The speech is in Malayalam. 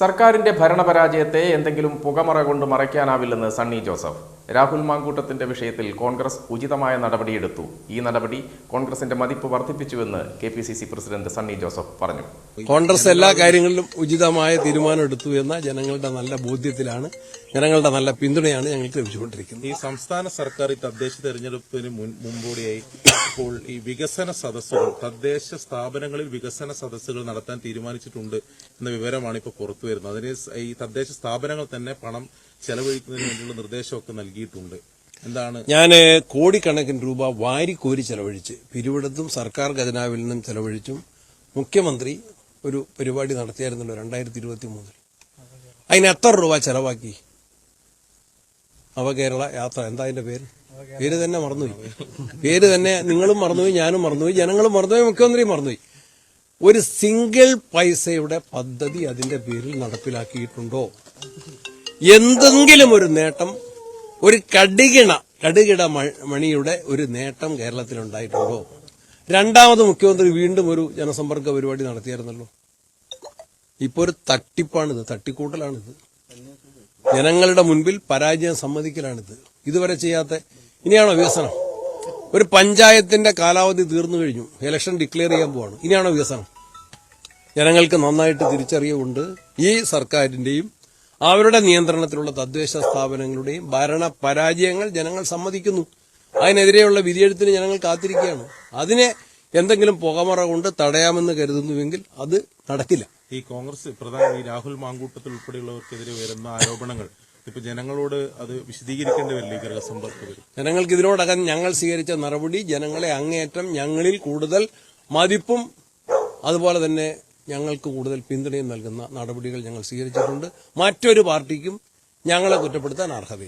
സർക്കാരിന്റെ ഭരണപരാജയത്തെ എന്തെങ്കിലും പുകമറ കൊണ്ട് മറയ്ക്കാനാവില്ലെന്ന് സണ്ണി ജോസഫ്. രാഹുൽ മാങ്കൂട്ടത്തിന്റെ വിഷയത്തിൽ കോൺഗ്രസ് ഉചിതമായ നടപടിയെടുത്തു. ഈ നടപടി കോൺഗ്രസിന്റെ മതിപ്പ് വർദ്ധിപ്പിച്ചുവെന്ന് K P C C president Sunny Joseph പറഞ്ഞു. കോൺഗ്രസ് എല്ലാ കാര്യങ്ങളിലും ഉചിതമായ തീരുമാനം എടുത്തു എന്ന ജനങ്ങളുടെ നല്ല ബോധ്യത്തിലാണ് ജനങ്ങളുടെ നല്ല പിന്തുണയാണ് ഞങ്ങൾക്ക് ലഭിച്ചുകൊണ്ടിരിക്കുന്നത്. ഈ സംസ്ഥാന സർക്കാർ ഈ തദ്ദേശ തെരഞ്ഞെടുപ്പിന് മുമ്പോടിയായി ഇപ്പോൾ ഈ വികസന സദസ്സുകൾ തദ്ദേശ സ്ഥാപനങ്ങളിൽ വികസന സദസ്സുകൾ നടത്താൻ തീരുമാനിച്ചിട്ടുണ്ട് എന്ന വിവരമാണ് ഇപ്പോൾ പുറത്തു വരുന്നത്. അതിന് ഈ തദ്ദേശ സ്ഥാപനങ്ങൾ തന്നെ പണം ചെലവഴിക്കുന്നതിന് വേണ്ടിയുള്ള നിർദ്ദേശമൊക്കെ നൽകിയിട്ടുണ്ട്. എന്താണ്? ഞാൻ കോടിക്കണക്കിന് രൂപ വാരിക്കോരി ചെലവഴിച്ച് പിരിവിടത്തും സർക്കാർ ഖജനാവിൽ നിന്നും ചെലവഴിച്ചും മുഖ്യമന്ത്രി ഒരു പരിപാടി നടത്തിയായിരുന്നല്ലോ രണ്ടായിരത്തി ഇരുപത്തി മൂന്നിൽ അതിന് എത്ര രൂപ ചെലവാക്കി? നവകേരള യാത്ര എന്താ അതിന്റെ പേര്? പേര് തന്നെ മറന്നുപോയി. പേര് തന്നെ നിങ്ങളും മറന്നുപോയി ഞാനും മറന്നുപോയി ജനങ്ങളും മറന്നുപോയി മുഖ്യമന്ത്രിയും മറന്നുപോയി. ഒരു സിംഗിൾ പൈസയുടെ പദ്ധതി അതിന്റെ പേരിൽ നടപ്പിലാക്കിയിട്ടുണ്ടോ? എന്തെങ്കിലും ഒരു നേട്ടം ഒരു കടികിണ കടുകിട മണിയുടെ ഒരു നേട്ടം കേരളത്തിൽ ഉണ്ടായിട്ടുണ്ടോ? രണ്ടാമത് മുഖ്യമന്ത്രി വീണ്ടും ഒരു ജനസമ്പർക്ക പരിപാടി നടത്തിയായിരുന്നല്ലോ. ഇപ്പൊ ഒരു തട്ടിപ്പാണിത് തട്ടിക്കൂട്ടലാണിത്. ജനങ്ങളുടെ മുൻപിൽ പരാജയം സമ്മതിക്കലാണിത്. ഇതുവരെ ചെയ്യാത്ത ഇനിയാണോ വികസനം? ഒരു പഞ്ചായത്തിന്റെ കാലാവധി തീർന്നു കഴിഞ്ഞു. ഇലക്ഷൻ ഡിക്ലെയർ ചെയ്യാൻ പോവാണ്. ഇനിയാണോ വികസനം? ജനങ്ങൾക്ക് നന്നായിട്ട് തിരിച്ചറിയുണ്ട് ഈ സർക്കാരിന്റെയും അവരുടെ നിയന്ത്രണത്തിലുള്ള തദ്ദേശ സ്ഥാപനങ്ങളുടെയും ഭരണ പരാജയങ്ങൾ ജനങ്ങൾ സമ്മതിക്കുന്നു. അതിനെതിരെയുള്ള വിധിയെഴുത്തിന് ജനങ്ങൾ കാത്തിരിക്കുകയാണ്. അതിനെ എന്തെങ്കിലും പുകമറ കൊണ്ട് തടയാമെന്ന് കരുതുന്നുവെങ്കിൽ അത് നടക്കില്ല. ഈ കോൺഗ്രസ് പ്രധാന ഈ രാഹുൽ മാങ്കൂട്ടത്തിൽ ഉൾപ്പെടെയുള്ളവർക്കെതിരെ വരുന്ന ആരോപണങ്ങൾ ഇപ്പൊ ജനങ്ങളോട് അത് വിശദീകരിക്കേണ്ടി വരില്ല ഗൃഹസമ്പർക്ക വരും? ജനങ്ങൾക്ക് ഇതിനോടകം ഞങ്ങൾ സ്വീകരിച്ച നടപടി ജനങ്ങളെ അങ്ങേയറ്റം ഞങ്ങളിൽ കൂടുതൽ മതിപ്പും അതുപോലെ തന്നെ ഞങ്ങൾക്ക് കൂടുതൽ പിന്തുണയും നൽകുന്ന നടപടികൾ ഞങ്ങൾ സ്വീകരിച്ചിട്ടുണ്ട്. മറ്റൊരു പാർട്ടിക്കും ഞങ്ങളെ കുറ്റപ്പെടുത്താൻ അർഹതയില്ല.